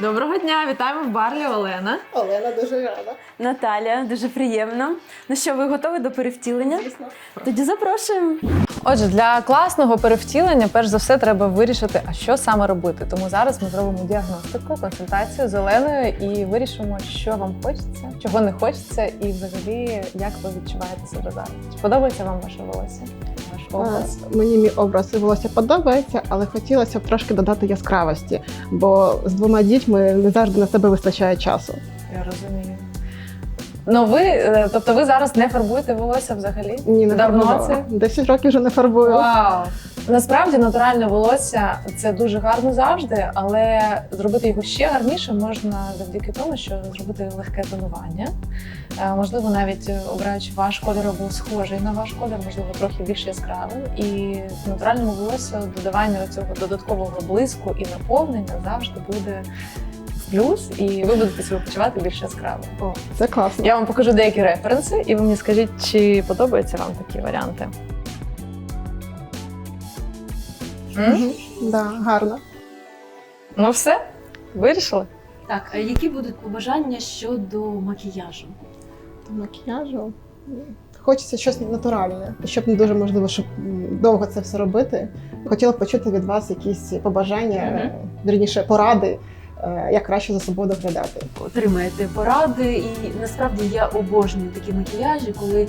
Доброго дня, вітаємо в барлі Олена. Олена дуже рада. Наталя, дуже приємно. Ну що, ви готові до перевтілення? Звісно. Тоді запрошуємо. Отже, для класного перевтілення, перш за все, треба вирішити, а що саме робити. Тому зараз ми зробимо діагностику, консультацію з Оленою і вирішимо, що вам хочеться, чого не хочеться, і взагалі як ви відчуваєте себе зараз. Чи подобається вам ваше волосся? А, Мені мій образ і волосся подобається, але хотілося б трошки додати яскравості, бо з двома дітьми не завжди на себе вистачає часу. Я розумію. Ну ви, е, тобто ви зараз не фарбуєте волосся взагалі? Ні, не Давно фарбувала. це? 10 років вже не фарбую. Вау! Насправді натуральне волосся це дуже гарно завжди, але зробити його ще гарніше можна завдяки тому, що зробити легке тонування. Е, Можливо, навіть е, обираючи ваш колір або схожий на ваш колір, можливо, трохи більш яскравим. І натуральному волосю додавання цього додаткового блиску і наповнення завжди буде плюс, і ви будете себе почувати більш яскраво. О, це класно. Я вам покажу деякі референси, і ви мені скажіть, чи подобаються вам такі варіанти. М? Да, гарно. Ну все, вирішили? Так, а які будуть побажання щодо макіяжу? До Макіяжу. Хочеться щось натуральне, щоб не дуже можливо, щоб довго це все робити. Хотіла б почути від вас якісь побажання, вірніше, поради, як краще за собою доглядати. Отримаєте поради, і насправді я обожнюю такі макіяжі, коли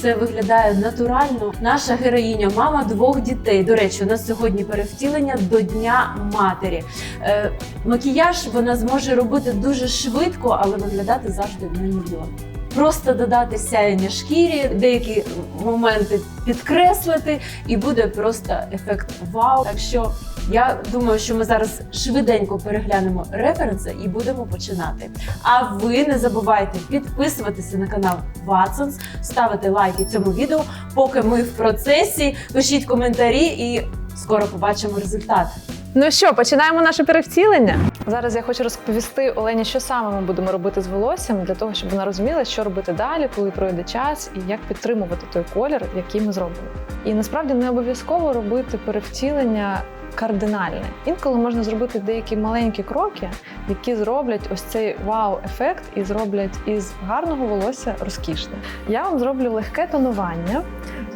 це виглядає натурально. Наша героїня, мама двох дітей. До речі, у нас сьогодні перевтілення до Дня матері. Е, макіяж вона зможе робити дуже швидко, але виглядати завжди на мільйон. Просто додати сяєння шкірі, деякі моменти підкреслити, і буде просто ефект вау. Так що я думаю, що ми зараз швиденько переглянемо референси і будемо починати. А ви не забувайте підписуватися на канал Watsons, ставити лайки цьому відео, поки ми в процесі. Пишіть коментарі і скоро побачимо результат. Ну що, починаємо наше перевтілення. Зараз я хочу розповісти Олені, що саме ми будемо робити з волоссям, для того, щоб вона розуміла, що робити далі, коли пройде час, і як підтримувати той колір, який ми зробимо. І насправді не обов'язково робити перевтілення кардинальне. Інколи можна зробити деякі маленькі кроки, які зроблять ось цей вау-ефект і зроблять із гарного волосся розкішне. Я вам зроблю легке тонування.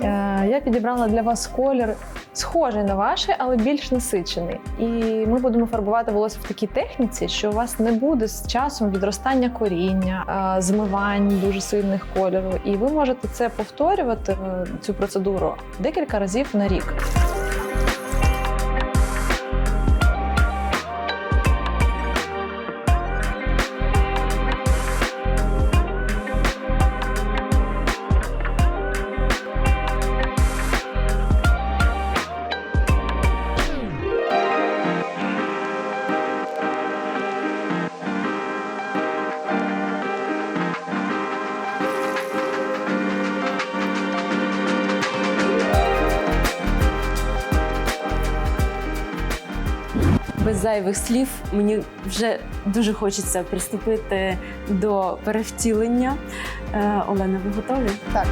Е, Я підібрала для вас колір схожий на ваш, але більш насичений. І ми будемо фарбувати волосся в такій техніці, що у вас не буде з часом відростання коріння, е, змивань дуже сильних кольору. І ви можете це повторювати е, цю процедуру декілька разів на рік. Без зайвих слів мені вже дуже хочеться приступити до перевтілення. Е, Олена, ви готові? Так.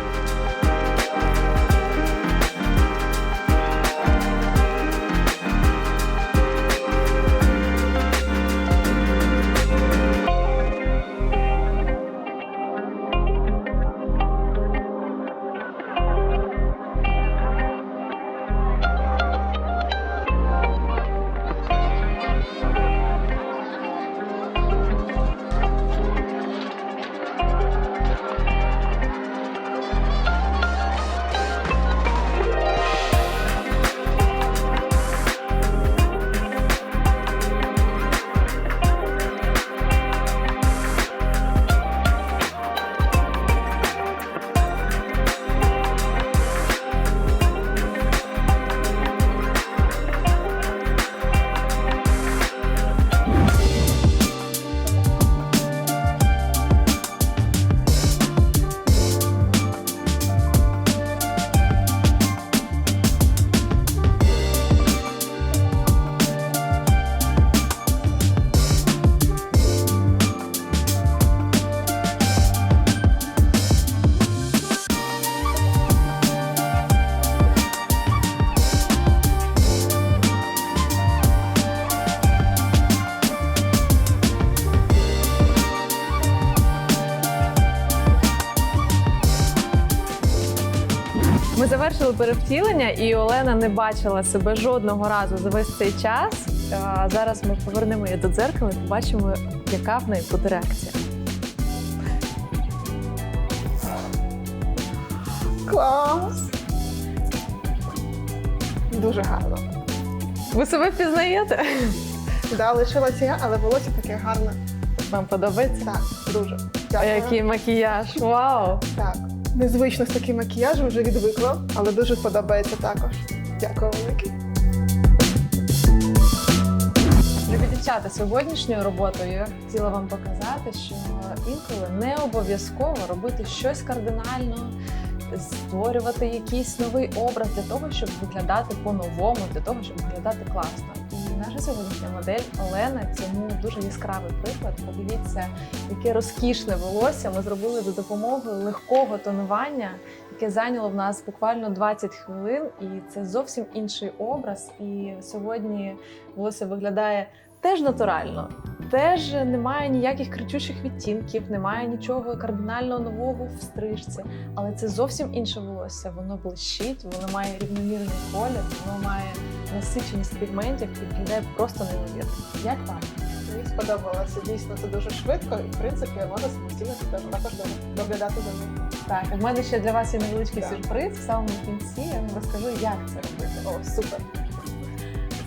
Завершили перевтілення, і Олена не бачила себе жодного разу за весь цей час. А зараз ми повернемо її до дзеркала і побачимо, яка в неї буде реакція. Клас! Дуже гарно. Ви себе впізнаєте? Да, лишилася я, але волосся таке гарне. Вам подобається? Так, дуже. А Дякую. який макіяж? Вау! Так. Незвично з таким макіяжем вже відвикла, але дуже подобається також. Дякую велике. Любі дівчата, сьогоднішньою роботою я хотіла вам показати, що інколи не обов'язково робити щось кардинально, створювати якийсь новий образ для того, щоб виглядати по-новому, для того, щоб виглядати класно. Наша сьогоднішня модель Олена цьому дуже яскравий приклад. Подивіться, яке розкішне волосся ми зробили за допомогою легкого тонування, яке зайняло в нас буквально 20 хвилин, і це зовсім інший образ. І сьогодні волосся виглядає теж натурально. Теж немає ніяких кричучих відтінків, немає нічого кардинально нового в стрижці. Але це зовсім інше волосся. Воно блищить, воно має рівномірний колір, воно має насиченість пігментів і виглядає просто неймовірно. Як вам? Мені сподобалося. Дійсно, це дуже швидко, і в принципі можна самостійно також також доглядати за ним. Так, в мене ще для вас є невеличкий Так. сюрприз. В самому кінці я вам розкажу, як це робити. О, супер.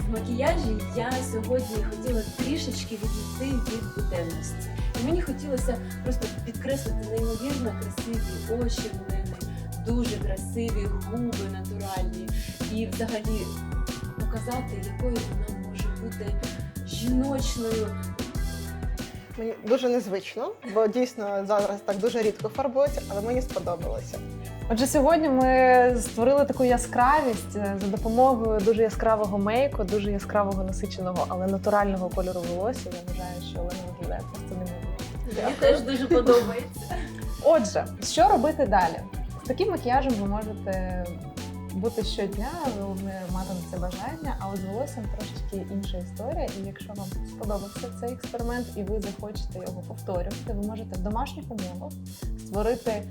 В макіяжі я сьогодні хотіла трішечки відійти від буденності. І мені хотілося просто підкреслити неймовірно красиві очі в мене, дуже красиві губи натуральні. І взагалі показати, якою вона може бути жіночною, Мені дуже незвично, бо дійсно зараз так дуже рідко фарбується, але мені сподобалося. Отже, сьогодні ми створили таку яскравість е, за допомогою дуже яскравого мейку, дуже яскравого насиченого, але натурального кольору волосся. Я вважаю, що Олена виглядає просто неймовірно. Мені теж дуже подобається. Отже, що робити далі? З таким макіяжем ви можете бути щодня, головне мати на це бажання, а от з волоссям трошечки інша історія. І якщо вам сподобався цей експеримент і ви захочете його повторювати, ви можете в домашніх умовах створити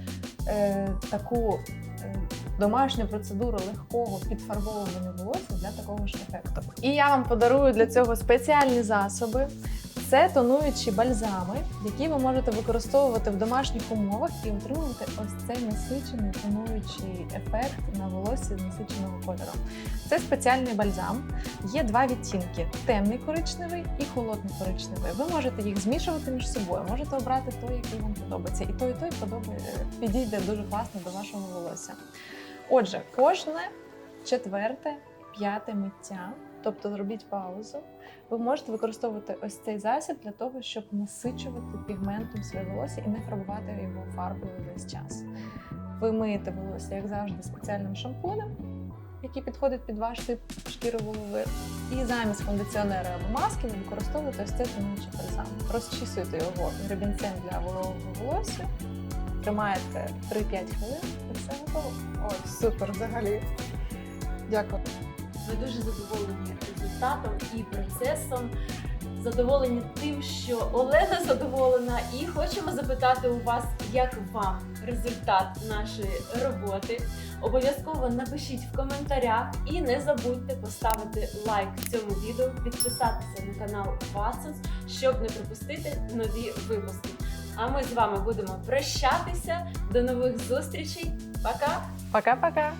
е, таку е, домашню процедуру легкого підфарбовування волосся для такого ж ефекту. І я вам подарую для цього спеціальні засоби. Це тонуючі бальзами, які ви можете використовувати в домашніх умовах і отримувати ось цей насичений тонуючий ефект на волосі насиченого кольору. Це спеціальний бальзам. Є два відтінки: темний коричневий і холодний коричневий. Ви можете їх змішувати між собою, можете обрати той, який вам подобається. І той, і той подобає, підійде дуже класно до вашого волосся. Отже, кожне четверте, п'яте миття, тобто зробіть паузу. Ви можете використовувати ось цей засіб для того, щоб насичувати пігментом своє волосся і не фарбувати його фарбою весь час. Ви миєте волосся, як завжди, спеціальним шампунем, який підходить під ваш тип шкіри голови. І замість кондиціонера або маски ви використовуєте ось цей тонуючий бальзам. Розчісуєте його гребінцем для вологого волосся, тримаєте 3-5 хвилин і все готово. Ой, супер, взагалі. Дякую. Ми дуже задоволені результатом і процесом. Задоволені тим, що Олена задоволена, і хочемо запитати у вас, як вам результат нашої роботи. Обов'язково напишіть в коментарях і не забудьте поставити лайк цьому відео, підписатися на канал Васос, щоб не пропустити нові випуски. А ми з вами будемо прощатися. До нових зустрічей. Пока! Пока-пока!